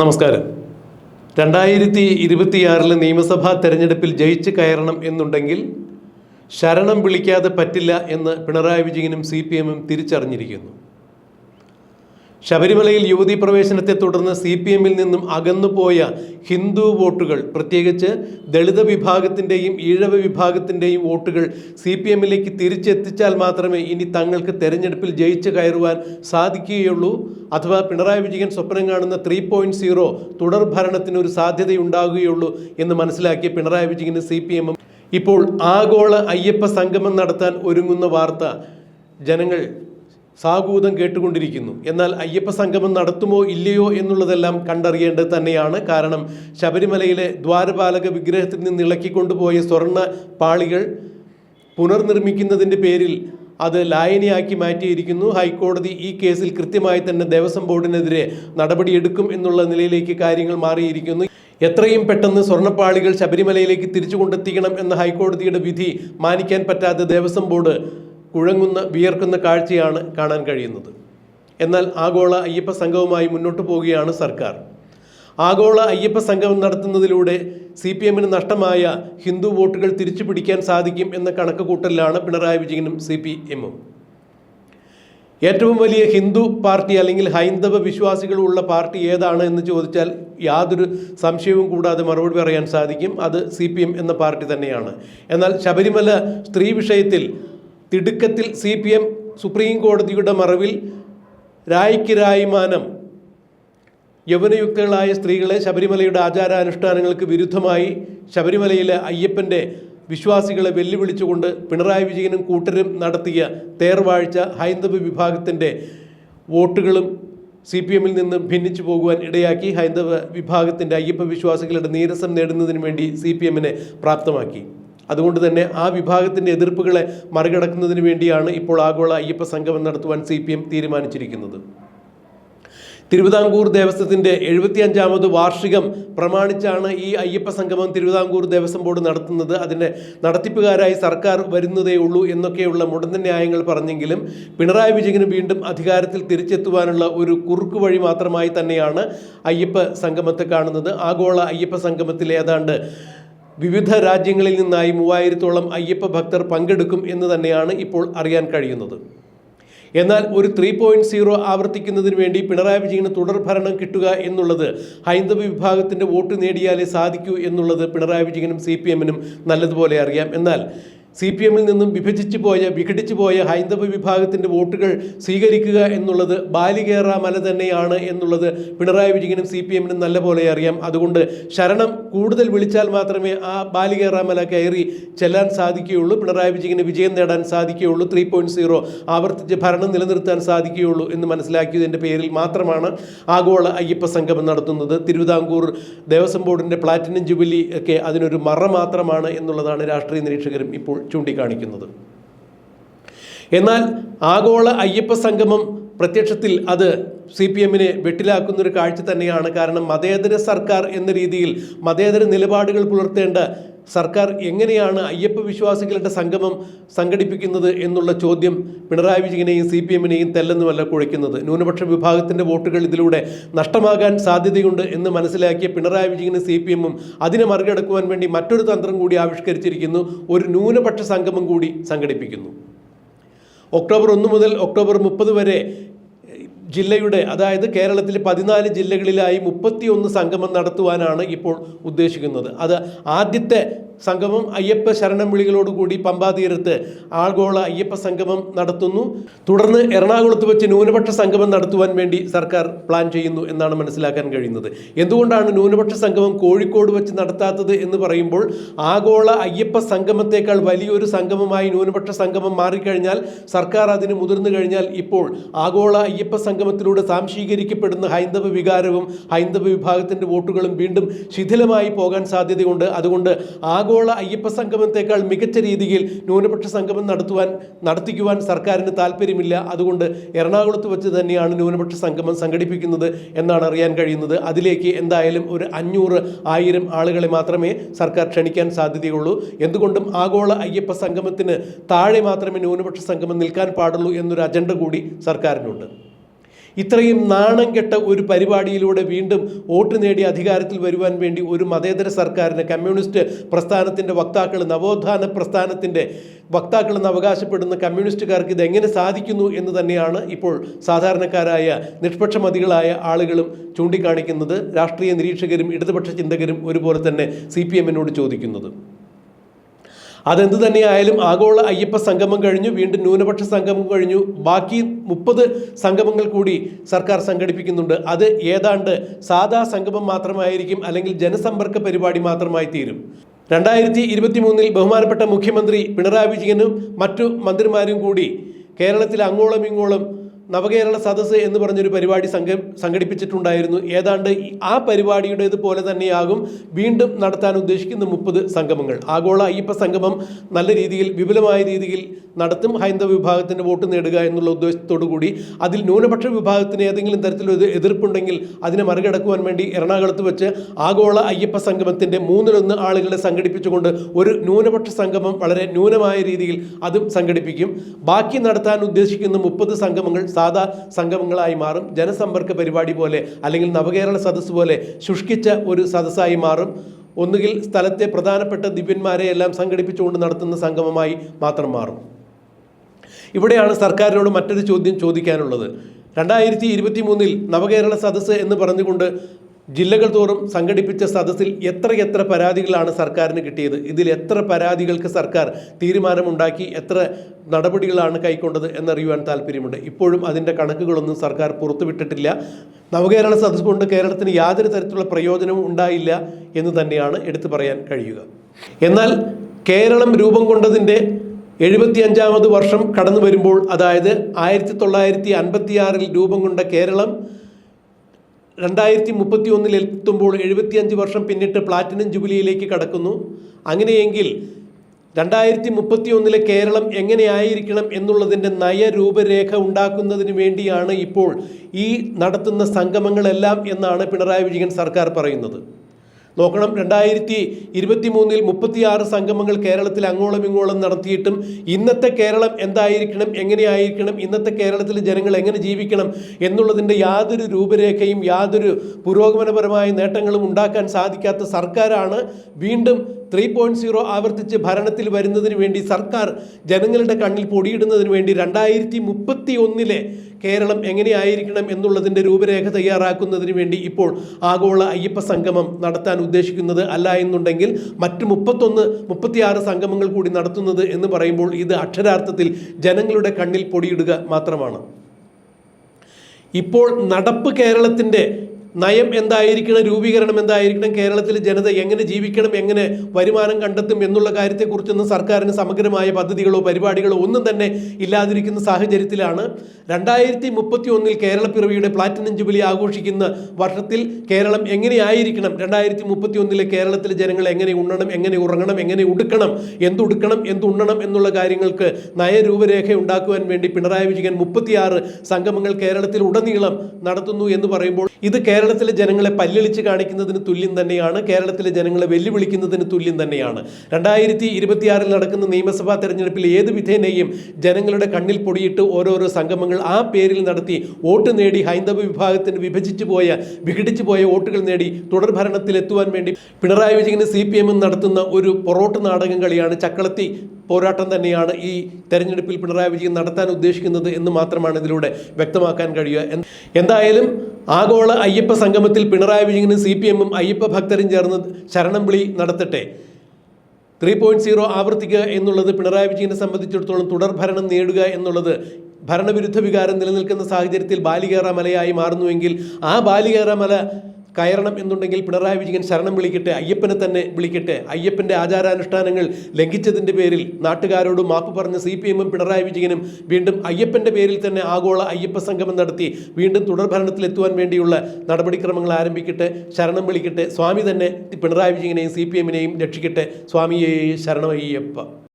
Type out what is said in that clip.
നമസ്കാരം. രണ്ടായിരത്തി ഇരുപത്തിയാറിലെ നിയമസഭാ തെരഞ്ഞെടുപ്പിൽ ജയിച്ച് കയറണം എന്നുണ്ടെങ്കിൽ ശരണം വിളിക്കാതെ പറ്റില്ല എന്ന് പിണറായി വിജയനും സി പി എമ്മും തിരിച്ചറിഞ്ഞിരിക്കുന്നു. ശബരിമലയിൽ യുവതി പ്രവേശനത്തെ തുടർന്ന് സി പി എമ്മിൽ നിന്നും അകന്നുപോയ ഹിന്ദു വോട്ടുകൾ പ്രത്യേകിച്ച് ദളിത് വിഭാഗത്തിന്റെയും ഈഴവ വിഭാഗത്തിന്റെയും വോട്ടുകൾ സി പി എമ്മിലേക്ക് തിരിച്ചെത്തിച്ചാൽ മാത്രമേ ഇനി തങ്ങൾക്ക് തെരഞ്ഞെടുപ്പിൽ ജയിച്ചു കയറുവാൻ സാധിക്കുകയുള്ളൂ. അഥവാ പിണറായി വിജയൻ സ്വപ്നം കാണുന്ന ത്രീ പോയിന്റ് സീറോ തുടർ ഭരണത്തിന് ഒരു സാധ്യതയുണ്ടാകുകയുള്ളൂ എന്ന് മനസ്സിലാക്കിയ പിണറായി വിജയന് സി പി എമ്മും ഇപ്പോൾ ആഗോള അയ്യപ്പ സംഗമം നടത്താൻ ഒരുങ്ങുന്ന വാർത്ത. ജനങ്ങൾ സാഗൂതം കേട്ടുകൊണ്ടിരിക്കുന്നു. എന്നാൽ അയ്യപ്പ സംഗമം നടത്തുമോ ഇല്ലയോ എന്നുള്ളതെല്ലാം കണ്ടറിയേണ്ടത് തന്നെയാണ്. കാരണം ശബരിമലയിലെ ദ്വാരപാലക വിഗ്രഹത്തിൽ നിന്ന് ഇളക്കിക്കൊണ്ടുപോയ സ്വർണ പാളികൾ പുനർനിർമ്മിക്കുന്നതിന്റെ പേരിൽ അത് ലായനിയാക്കി മാറ്റിയിരിക്കുന്നു. ഹൈക്കോടതി ഈ കേസിൽ കൃത്യമായി തന്നെ ദേവസ്വം ബോർഡിനെതിരെ നടപടിയെടുക്കും എന്നുള്ള നിലയിലേക്ക് കാര്യങ്ങൾ മാറിയിരിക്കുന്നു. എത്രയും പെട്ടെന്ന് സ്വർണപ്പാളികൾ ശബരിമലയിലേക്ക് തിരിച്ചു കൊണ്ടെത്തിക്കണം എന്ന ഹൈക്കോടതിയുടെ വിധി മാനിക്കാൻ പറ്റാതെ ദേവസ്വം ബോർഡ് കുഴങ്ങുന്ന വിയർക്കുന്ന കാഴ്ചയാണ് കാണാൻ കഴിയുന്നത്. എന്നാൽ ആഗോള അയ്യപ്പ സംഘവുമായി മുന്നോട്ട് പോവുകയാണ് സർക്കാർ. ആഗോള അയ്യപ്പ സംഗമം നടത്തുന്നതിലൂടെ സി പി എമ്മിന് നഷ്ടമായ ഹിന്ദു വോട്ടുകൾ തിരിച്ചു പിടിക്കാൻ സാധിക്കും എന്ന കണക്ക് കൂട്ടലിലാണ് പിണറായി വിജയനും സി പി എമ്മും. ഏറ്റവും വലിയ ഹിന്ദു പാർട്ടി അല്ലെങ്കിൽ ഹൈന്ദവ വിശ്വാസികളുള്ള പാർട്ടി ഏതാണ് എന്ന് ചോദിച്ചാൽ യാതൊരു സംശയവും കൂടാതെ മറുപടി പറയാൻ സാധിക്കും. അത് സി എന്ന പാർട്ടി തന്നെയാണ്. എന്നാൽ ശബരിമല സ്ത്രീ വിഷയത്തിൽ തിടുക്കത്തിൽ സി പി എം സുപ്രീം കോടതിയുടെ മറവിൽ രായ്ക്ക് രായ്മാനം യൗവനയുക്തകളായ സ്ത്രീകളെ ശബരിമലയുടെ ആചാരാനുഷ്ഠാനങ്ങൾക്ക് വിരുദ്ധമായി ശബരിമലയിലെ അയ്യപ്പന്റെ വിശ്വാസികളെ വെല്ലുവിളിച്ചുകൊണ്ട് പിണറായി വിജയനും കൂട്ടരും നടത്തിയ തേർവാഴ്ച ഹൈന്ദവ വിഭാഗത്തിന്റെ വോട്ടുകളും സി പി എമ്മിൽ നിന്ന് ഭിന്നിച്ചു പോകുവാൻ ഇടയാക്കി ഹൈന്ദവ വിഭാഗത്തിന്റെ അയ്യപ്പ വിശ്വാസികളുടെ നീരസം നേടുന്നതിന് വേണ്ടി സി പി എമ്മിനെ പ്രാപ്തമാക്കി. അതുകൊണ്ട് തന്നെ ആ വിഭാഗത്തിന്റെ എതിർപ്പുകളെ മറികടക്കുന്നതിന് വേണ്ടിയാണ് ഇപ്പോൾ ആഗോള അയ്യപ്പ സംഗമം നടത്തുവാൻ സി തീരുമാനിച്ചിരിക്കുന്നത്. തിരുവിതാംകൂർ ദേവസ്വത്തിന്റെ എഴുപത്തിയഞ്ചാമത് വാർഷികം പ്രമാണിച്ചാണ് ഈ അയ്യപ്പ സംഗമം തിരുവിതാംകൂർ ദേവസ്വം ബോർഡ് നടത്തുന്നത്. അതിന്റെ നടത്തിപ്പുകാരായി സർക്കാർ വരുന്നതേ ഉള്ളൂ എന്നൊക്കെയുള്ള മുടന്ത ന്യായങ്ങൾ പറഞ്ഞെങ്കിലും പിണറായി വിജയന് വീണ്ടും അധികാരത്തിൽ തിരിച്ചെത്തുവാനുള്ള ഒരു കുറുക്കു വഴി മാത്രമായി തന്നെയാണ് അയ്യപ്പ സംഗമത്തെ കാണുന്നത്. ആഗോള അയ്യപ്പ സംഗമത്തിൽ ഏതാണ്ട് വിവിധ രാജ്യങ്ങളിൽ നിന്നായി മൂവായിരത്തോളം അയ്യപ്പ ഭക്തർ പങ്കെടുക്കും എന്ന് തന്നെയാണ് ഇപ്പോൾ അറിയാൻ കഴിയുന്നത്. എന്നാൽ ഒരു ത്രീ പോയിന്റ് സീറോ ആവർത്തിക്കുന്നതിന് വേണ്ടി പിണറായി വിജയന് തുടർഭരണം കിട്ടുക എന്നുള്ളത് ഹൈന്ദവ വിഭാഗത്തിന്റെ വോട്ട് നേടിയാലേ സാധിക്കൂ എന്നുള്ളത് പിണറായി വിജയനും സി പി എമ്മിനും നല്ലതുപോലെ അറിയാം. എന്നാൽ സി പി എമ്മിൽ നിന്നും വിഭജിച്ചു പോയ വിഘടിച്ചു പോയ ഹൈന്ദവ വിഭാഗത്തിന്റെ വോട്ടുകൾ സ്വീകരിക്കുക എന്നുള്ളത് ബാലികേറ മല തന്നെയാണ് എന്നുള്ളത് പിണറായി വിജയനും സി പി എമ്മിനും നല്ലപോലെ അറിയാം. അതുകൊണ്ട് ശരണം കൂടുതൽ വിളിച്ചാൽ മാത്രമേ ആ ബാലികേറ മല കയറി ചെല്ലാൻ സാധിക്കുകയുള്ളൂ. പിണറായി വിജയന് വിജയം നേടാൻ സാധിക്കുകയുള്ളൂ. ത്രീ പോയിന്റ് സീറോ ആവർത്തിച്ച് ഭരണം നിലനിർത്താൻ സാധിക്കുകയുള്ളൂ എന്ന് മനസ്സിലാക്കിയതിന്റെ പേരിൽ മാത്രമാണ് ആഗോള അയ്യപ്പ സംഗമം നടത്തുന്നത്. തിരുവിതാംകൂർ ദേവസ്വം ബോർഡിന്റെ പ്ലാറ്റിനം ജൂബിലി ഒക്കെ അതിനൊരു മറ മാത്രമാണ് എന്നുള്ളതാണ് രാഷ്ട്രീയ നിരീക്ഷകരും ഇപ്പോൾ ചൂണ്ടിക്കാണിക്കുന്നത്. എന്നാൽ ആഗോള അയ്യപ്പ സംഗമം പ്രത്യക്ഷത്തിൽ അത് സി പി എമ്മിനെ വെട്ടിലാക്കുന്നൊരു കാഴ്ച തന്നെയാണ്. കാരണം മതേതര സർക്കാർ എന്ന രീതിയിൽ മതേതര നിലപാടുകൾ പുലർത്തേണ്ട സർക്കാർ എങ്ങനെയാണ് അയ്യപ്പ വിശ്വാസികളുടെ സംഗമം സംഘടിപ്പിക്കുന്നത് എന്നുള്ള ചോദ്യം പിണറായി വിജയനെയും സി പി എമ്മിനെയും തെല്ലെന്നുമല്ല കുഴയ്ക്കുന്നത്. ന്യൂനപക്ഷ വിഭാഗത്തിന്റെ വോട്ടുകൾ ഇതിലൂടെ നഷ്ടമാകാൻ സാധ്യതയുണ്ട് എന്ന് മനസ്സിലാക്കിയ പിണറായി വിജയനും സി പി എമ്മും അതിനെ മറികടക്കുവാൻ വേണ്ടി മറ്റൊരു തന്ത്രം കൂടി ആവിഷ്കരിച്ചിരിക്കുന്നു. ഒരു ന്യൂനപക്ഷ സംഗമം കൂടി സംഘടിപ്പിക്കുന്നു. ഒക്ടോബർ ഒന്ന് മുതൽ ഒക്ടോബർ മുപ്പത് വരെ ജില്ലയുടെ അതായത് കേരളത്തിലെ പതിനാല് ജില്ലകളിലായി മുപ്പത്തിയൊന്ന് സംഗമം നടത്തുവാനാണ് ഇപ്പോൾ ഉദ്ദേശിക്കുന്നത്. അത് ആദ്യത്തെ സംഗമം അയ്യപ്പ ശരണം വിളികളോടുകൂടി പമ്പാ തീരത്ത് ആഗോള അയ്യപ്പ സംഗമം നടത്തുന്നു. തുടർന്ന് എറണാകുളത്ത് വെച്ച് ന്യൂനപക്ഷ സംഗമം നടത്തുവാൻ വേണ്ടി സർക്കാർ പ്ലാൻ ചെയ്യുന്നു എന്നാണ് മനസ്സിലാക്കാൻ കഴിയുന്നത്. എന്തുകൊണ്ടാണ് ന്യൂനപക്ഷ സംഗമം കോഴിക്കോട് വെച്ച് നടത്താത്തത് എന്ന് പറയുമ്പോൾ ആഗോള അയ്യപ്പ സംഗമത്തേക്കാൾ വലിയൊരു സംഗമമായി ന്യൂനപക്ഷ സംഗമം മാറിക്കഴിഞ്ഞാൽ സർക്കാർ അതിന് മുതിർന്നു കഴിഞ്ഞാൽ ഇപ്പോൾ ആഗോള അയ്യപ്പ സംഗമത്തിലൂടെ സാംശീകരിക്കപ്പെടുന്ന ഹൈന്ദവ വികാരവും ഹൈന്ദവ വിഭാഗത്തിന്റെ വോട്ടുകളും വീണ്ടും ശിഥിലമായി പോകാൻ സാധ്യതയുണ്ട്. അതുകൊണ്ട് ആഗോള അയ്യപ്പ സംഗമത്തേക്കാൾ മികച്ച രീതിയിൽ ന്യൂനപക്ഷ സംഗമം നടത്തുവാൻ നടത്തിക്കുവാൻ സർക്കാരിന് താല്പര്യമില്ല അതുകൊണ്ട് എറണാകുളത്ത് വെച്ച് തന്നെയാണ് ന്യൂനപക്ഷ സംഗമം സംഘടിപ്പിക്കുന്നത് എന്നാണ് അറിയാൻ കഴിയുന്നത്. അതിലേക്ക് എന്തായാലും ഒരു അഞ്ഞൂറ് ആയിരം ആളുകളെ മാത്രമേ സർക്കാർ ക്ഷണിക്കാൻ സാധ്യതയുള്ളൂ. എന്തുകൊണ്ടും ആഗോള അയ്യപ്പ സംഗമത്തിന് താഴെ മാത്രമേ ന്യൂനപക്ഷ സംഗമം നിൽക്കാൻ പാടുള്ളൂ എന്നൊരു അജണ്ട കൂടി സർക്കാരിനുണ്ട്. ഇത്രയും നാണം കെട്ട ഒരു പരിപാടിയിലൂടെ വീണ്ടും വോട്ട് നേടി അധികാരത്തിൽ വരുവാൻ വേണ്ടി ഒരു മതേതര സർക്കാരിന് കമ്മ്യൂണിസ്റ്റ് പ്രസ്ഥാനത്തിന്റെ വക്താക്കൾ നവോത്ഥാന പ്രസ്ഥാനത്തിന്റെ വക്താക്കളെന്ന് അവകാശപ്പെടുന്ന കമ്മ്യൂണിസ്റ്റുകാർക്ക് ഇത് എങ്ങനെ സാധിക്കുന്നു എന്ന് തന്നെയാണ് ഇപ്പോൾ സാധാരണക്കാരായ നിഷ്പക്ഷമതികളായ ആളുകളും ചൂണ്ടിക്കാണിക്കുന്നത്. രാഷ്ട്രീയ നിരീക്ഷകരും ഇടതുപക്ഷ ചിന്തകരും ഒരുപോലെ തന്നെ സി പി എമ്മിനോട് ചോദിക്കുന്നത്. അതെന്ത് തന്നെയായാലും ആഗോള അയ്യപ്പ സംഗമം കഴിഞ്ഞു വീണ്ടും ന്യൂനപക്ഷ സംഗമം കഴിഞ്ഞു. ബാക്കി മുപ്പത് സംഗമങ്ങൾ കൂടി സർക്കാർ സംഘടിപ്പിക്കുന്നുണ്ട്. അത് ഏതാണ്ട് സാധാ സംഗമം മാത്രമായിരിക്കും അല്ലെങ്കിൽ ജനസമ്പർക്ക പരിപാടി മാത്രമായി തീരും. രണ്ടായിരത്തി ഇരുപത്തി മൂന്നിൽ ബഹുമാനപ്പെട്ട മുഖ്യമന്ത്രി പിണറായി വിജയനും മറ്റു മന്ത്രിമാരും കൂടി കേരളത്തിൽ അങ്ങോളം ഇങ്ങോളം നവകേരള സദസ്സ് എന്ന് പറഞ്ഞൊരു പരിപാടി സംഘ സംഘടിപ്പിച്ചിട്ടുണ്ടായിരുന്നു. ഏതാണ്ട് ആ പരിപാടിയുടേതുപോലെ തന്നെയാകും വീണ്ടും നടത്താൻ ഉദ്ദേശിക്കുന്ന മുപ്പത് സംഗമങ്ങൾ. ആഗോള അയ്യപ്പ സംഗമം നല്ല രീതിയിൽ വിപുലമായ രീതിയിൽ നടത്തും. ഹൈന്ദവ വിഭാഗത്തിന്റെ വോട്ട് നേടുക എന്നുള്ള ഉദ്ദേശത്തോടു കൂടി അതിൽ ന്യൂനപക്ഷ വിഭാഗത്തിന് ഏതെങ്കിലും തരത്തിലൊരു എതിർപ്പുണ്ടെങ്കിൽ അതിനെ മറികടക്കുവാൻ വേണ്ടി എറണാകുളത്ത് വെച്ച് ആഗോള അയ്യപ്പ സംഗമത്തിന്റെ മൂന്നിലൊന്ന് ആളുകളെ സംഘടിപ്പിച്ചുകൊണ്ട് ഒരു ന്യൂനപക്ഷ സംഗമം വളരെ ന്യൂനമായ രീതിയിൽ അതും സംഘടിപ്പിക്കും. ബാക്കി നടത്താൻ ഉദ്ദേശിക്കുന്ന മുപ്പത് സംഗമങ്ങൾ സാധാ സംഗമങ്ങളായി മാറും. ജനസമ്പർക്ക പരിപാടി പോലെ അല്ലെങ്കിൽ നവകേരള സദസ്സ് പോലെ ശുഷ്കിച്ച ഒരു സദസ്സായി മാറും. ഒന്നുകിൽ സ്ഥലത്തെ പ്രധാനപ്പെട്ട ദിവ്യന്മാരെ എല്ലാം സംഘടിപ്പിച്ചുകൊണ്ട് നടത്തുന്ന സംഗമമായി മാത്രം മാറും. ഇവിടെയാണ് സർക്കാരിനോട് മറ്റൊരു ചോദ്യം ചോദിക്കാനുള്ളത്. രണ്ടായിരത്തി ഇരുപത്തി മൂന്നിൽ നവകേരള സദസ്സ് എന്ന് പറഞ്ഞുകൊണ്ട് ജില്ലകൾ തോറും സംഘടിപ്പിച്ച സദസ്സിൽ എത്രയെത്ര എത്ര പരാതികളാണ് സർക്കാരിന് കിട്ടിയത്? ഇതിൽ എത്ര പരാതികൾക്ക് സർക്കാർ തീരുമാനമുണ്ടാക്കി? എത്ര നടപടികളാണ് കൈക്കൊണ്ടത് എന്നറിയുവാൻ താല്പര്യമുണ്ട് ഇപ്പോഴും അതിന്റെ കണക്കുകളൊന്നും സർക്കാർ പുറത്തുവിട്ടിട്ടില്ല. നവകേരള സദസ് കൊണ്ട് കേരളത്തിന് യാതൊരു തരത്തിലുള്ള പ്രയോജനവും ഉണ്ടായില്ല എന്ന് തന്നെയാണ് എടുത്തു പറയാൻ കഴിയുക. എന്നാൽ കേരളം രൂപം കൊണ്ടതിന്റെ എഴുപത്തിയഞ്ചാമത് വർഷം കടന്നു വരുമ്പോൾ അതായത് ആയിരത്തി തൊള്ളായിരത്തി അൻപത്തിയാറിൽ രൂപം കൊണ്ട കേരളം രണ്ടായിരത്തി മുപ്പത്തി ഒന്നിൽ എത്തുമ്പോൾ എഴുപത്തിയഞ്ച് വർഷം പിന്നിട്ട് പ്ലാറ്റിനം ജൂബിലിയിലേക്ക് കടക്കുന്നു. അങ്ങനെയെങ്കിൽ രണ്ടായിരത്തി മുപ്പത്തി ഒന്നിലെ കേരളം എങ്ങനെയായിരിക്കണം എന്നുള്ളതിന്റെ നയരൂപരേഖ ഉണ്ടാക്കുന്നതിന് വേണ്ടിയാണ് ഇപ്പോൾ ഈ നടത്തുന്ന സംഗമങ്ങളെല്ലാം എന്നാണ് പിണറായി വിജയൻ സർക്കാർ പറയുന്നത്. നോക്കണം. രണ്ടായിരത്തി ഇരുപത്തി മൂന്നിൽ മുപ്പത്തിയാറ് സംഗമങ്ങൾ കേരളത്തിൽ അങ്ങോളം ഇങ്ങോളം നടത്തിയിട്ടും ഇന്നത്തെ കേരളം എന്തായിരിക്കണം എങ്ങനെയായിരിക്കണം ഇന്നത്തെ കേരളത്തിലെ ജനങ്ങൾ എങ്ങനെ ജീവിക്കണം എന്നുള്ളതിന്റെ യാതൊരു രൂപരേഖയും യാതൊരു പുരോഗമനപരമായ നേട്ടങ്ങളും ഉണ്ടാക്കാൻ സാധിക്കാത്ത സർക്കാരാണ്. വീണ്ടും ത്രീ പോയിന്റ് സീറോ ആവർത്തിച്ച് ഭരണത്തിൽ വരുന്നതിന് വേണ്ടി സർക്കാർ ജനങ്ങളുടെ കണ്ണിൽ പൊടിയിടുന്നതിന് വേണ്ടി രണ്ടായിരത്തി മുപ്പത്തി ഒന്നിലെ കേരളം എങ്ങനെയായിരിക്കണം എന്നുള്ളതിന്റെ രൂപരേഖ തയ്യാറാക്കുന്നതിന് വേണ്ടി ഇപ്പോൾ ആഗോള അയ്യപ്പ സംഗമം നടത്താൻ ഉദ്ദേശിക്കുന്നത് അല്ല എന്നുണ്ടെങ്കിൽ മറ്റ് മുപ്പത്തൊന്ന് മുപ്പത്തിയാറ് സംഗമങ്ങൾ കൂടി നടത്തുന്നത് എന്ന് പറയുമ്പോൾ ഇത് അക്ഷരാർത്ഥത്തിൽ ജനങ്ങളുടെ കണ്ണിൽ പൊടിയിടുക മാത്രമാണ്. ഇപ്പോൾ നടപ്പ് കേരളത്തിന്റെ നയം എന്തായിരിക്കണം രൂപീകരണം എന്തായിരിക്കണം കേരളത്തിലെ ജനത എങ്ങനെ ജീവിക്കണം എങ്ങനെ വരുമാനം കണ്ടെത്തും എന്നുള്ള കാര്യത്തെക്കുറിച്ചൊന്നും സർക്കാരിന് സമഗ്രമായ പദ്ധതികളോ പരിപാടികളോ ഒന്നും തന്നെ ഇല്ലാതിരിക്കുന്ന സാഹചര്യത്തിലാണ്. രണ്ടായിരത്തി മുപ്പത്തി ഒന്നിൽ കേരളപ്പിറവിയുടെ പ്ലാറ്റിനം ജൂബിലി ആഘോഷിക്കുന്ന വർഷത്തിൽ കേരളം എങ്ങനെയായിരിക്കണം? രണ്ടായിരത്തി മുപ്പത്തി ഒന്നിലെ കേരളത്തിലെ ജനങ്ങൾ എങ്ങനെ ഉണ്ണണം എങ്ങനെ ഉറങ്ങണം എങ്ങനെ ഉടുക്കണം എന്തുടുക്കണം എന്തുണ്ണണം എന്നുള്ള കാര്യങ്ങൾക്ക് നയരൂപരേഖ ഉണ്ടാക്കുവാൻ വേണ്ടി പിണറായി വിജയൻ മുപ്പത്തിയാറ് സംഗമങ്ങൾ കേരളത്തിൽ ഉടനീളം നടത്തുന്നു എന്ന് പറയുമ്പോൾ ഇത് കേരളത്തിലെ ജനങ്ങളെ പല്ലിളിച്ച് കാണിക്കുന്നതിന് തുല്യം തന്നെയാണ് കേരളത്തിലെ ജനങ്ങളെ വെല്ലുവിളിക്കുന്നതിന് തുല്യം തന്നെയാണ്. രണ്ടായിരത്തി ഇരുപത്തിയാറിൽ നടക്കുന്ന നിയമസഭാ തെരഞ്ഞെടുപ്പിൽ ഏത് വിധേനയും ജനങ്ങളുടെ കണ്ണിൽ പൊടിയിട്ട് ഓരോരോ സംഗമങ്ങൾ ആ പേരിൽ നടത്തി വോട്ട് നേടി ഹൈന്ദവ വിഭാഗത്തിന് വിഭജിച്ചു പോയ വിഘടിച്ചു പോയ വോട്ടുകൾ നേടി തുടർ ഭരണത്തിൽ എത്തുവാൻ വേണ്ടി പിണറായി വിജയന് സി പി എമ്മും നടത്തുന്ന ഒരു പൊറോട്ട് നാടകം കളിയാണ് ചക്കളത്തി പോരാട്ടം തന്നെയാണ് ഈ തെരഞ്ഞെടുപ്പിൽ പിണറായി വിജയൻ നടത്താൻ ഉദ്ദേശിക്കുന്നത് എന്ന് മാത്രമാണ് ഇതിലൂടെ വ്യക്തമാക്കാൻ കഴിയുക. എന്ത്- എന്തായാലും ആഗോള അയ്യപ്പ സംഗമത്തിൽ പിണറായി വിജയനും സി പി എമ്മും അയ്യപ്പ ഭക്തരും ചേർന്ന് ശരണം വിളി നടത്തട്ടെ. ത്രീ പോയിന്റ് സീറോ ആവർത്തിക്കുക എന്നുള്ളത് പിണറായി വിജയനെ സംബന്ധിച്ചിടത്തോളം തുടർ ഭരണം നേടുക എന്നുള്ളത് ഭരണവിരുദ്ധ വികാരം നിലനിൽക്കുന്ന സാഹചര്യത്തിൽ ബാലികേറ മലയായി മാറുന്നുവെങ്കിൽ ആ ബാലികേറ മല കയറണം എന്നുണ്ടെങ്കിൽ പിണറായി വിജയൻ ശരണം വിളിക്കട്ടെ അയ്യപ്പനെ തന്നെ വിളിക്കട്ടെ. അയ്യപ്പന്റെ ആചാരാനുഷ്ഠാനങ്ങൾ ലംഘിച്ചതിന്റെ പേരിൽ നാട്ടുകാരോട് മാപ്പ് പറഞ്ഞ സി പി എമ്മും പിണറായി വിജയനും വീണ്ടും അയ്യപ്പന്റെ പേരിൽ തന്നെ ആഗോള അയ്യപ്പ സംഗമം നടത്തി. വീണ്ടും തുടർഭരണത്തിലെത്തുവാൻ വേണ്ടിയുള്ള നടപടിക്രമങ്ങൾ ആരംഭിക്കട്ടെ ശരണം വിളിക്കട്ടെ. സ്വാമി തന്നെ പിണറായി വിജയനെയും സി പി എമ്മിനെയും രക്ഷിക്കട്ടെ. സ്വാമിയെ ശരണമയ്യപ്പ.